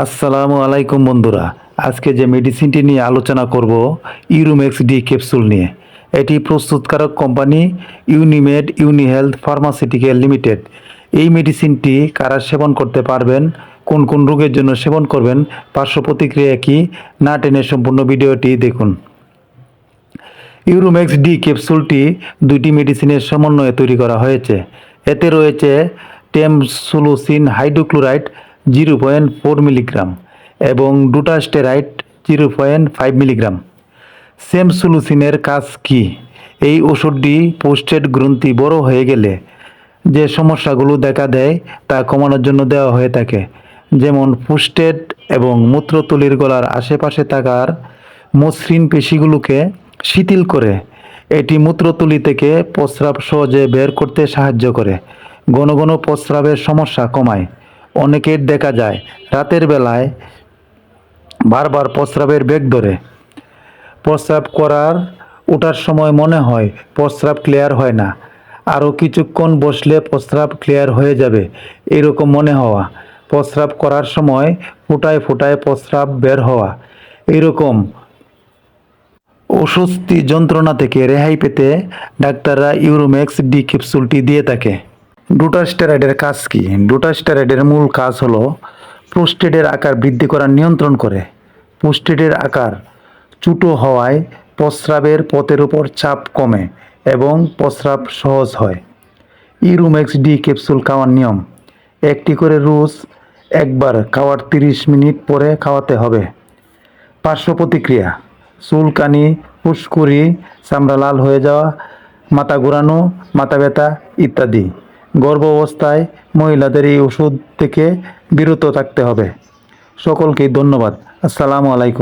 আসসালামু আলাইকুম বন্ধুরা। আজকে যে মেডিসিনটি নিয়ে আলোচনা করব, ইউরোমেক্স ডি ক্যাপসুল নিয়ে। এটি প্রস্তুতকারক company Unimed Unihealth pharmaceutical limited. এই মেডিসিনটি কারা সেবন করতে পারবেন, কোন কোন রোগের জন্য সেবন করবেন, পার্শ্ব প্রতিক্রিয়া কি, না টেনে সম্পূর্ণ ভিডিওটি দেখুন। ইউরোমেক্স ডি ক্যাপসুলটি দুইটি মেডিসিনের সমন্বয়ে তৈরি করা হয়েছে। এতে রয়েছে tamsulosin hydrochloride zero point four milligram এবং dutasteride zero point five milligram. সেমসুলুসিনের কাজ কি? এই ওষুধটি পোস্টেড গ্রন্থি বড় হয়ে গেলে যে সমস্যাগুলো দেখা দেয় তা কমানোর জন্য দেওয়া হয়ে থাকে। যেমন পুস্টেড এবং মূত্রতলির গলার আশেপাশে থাকার মসৃণ পেশিগুলোকে শিথিল করে, এটি মূত্রতলি থেকে প্রস্রাব সহজে বের করতে সাহায্য করে। ঘন ঘন প্রস্রাবের সমস্যা কমায়। অনেকের দেখা যায়। রাতের বেলায় বারবার প্রস্রাবের বেগ ধরে। প্রস্রাব করার, ওঠার সময় মনে হয় প্রস্রাব ক্লিয়ার হয় না। আরও কিছুক্ষণ বসলে প্রস্রাব ক্লিয়ার হয়ে যাবে, এরকম মনে হওয়া। প্রস্রাব করার সময় ফুটায় ফুটায় প্রস্রাব বের হওয়া। এরকম অস্বস্তি যন্ত্রণা থেকে রেহাই পেতে ডাক্তাররা ইউরোম্যাক্স ডি ক্যাপসুলটি দিয়ে থাকে। ডুটাস্টেরয়েডের কাজ কি? ডুটাস্টেরয়েডের মূল কাজ হলো প্রোস্টেটের আকার বৃদ্ধি করার নিয়ন্ত্রণ করে। প্রোস্টেটের আকার চুটো হওয়ায় প্রস্রাবের পথের উপর চাপ কমে এবং প্রস্রাব সহজ হয়। ইউরোম্যাক্স ডি ক্যাপসুল খাওয়ার নিয়ম। একটি করে রোজ একবার খাওয়ার তিরিশ মিনিট পরে খাওয়াতে হবে। পার্শ্ব প্রতিক্রিয়া। চুলকানি, ফুসকুড়ি, চামড়া লাল হয়ে যাওয়া, মাথা ঘোরানো, মাথা ব্যথা ইত্যাদি। গর্ভ অবস্থায় মহিলাদের এই ওষুধ থেকে বিরত থাকতে হবে। সকলকে ধন্যবাদ। আসসালামু আলাইকুম।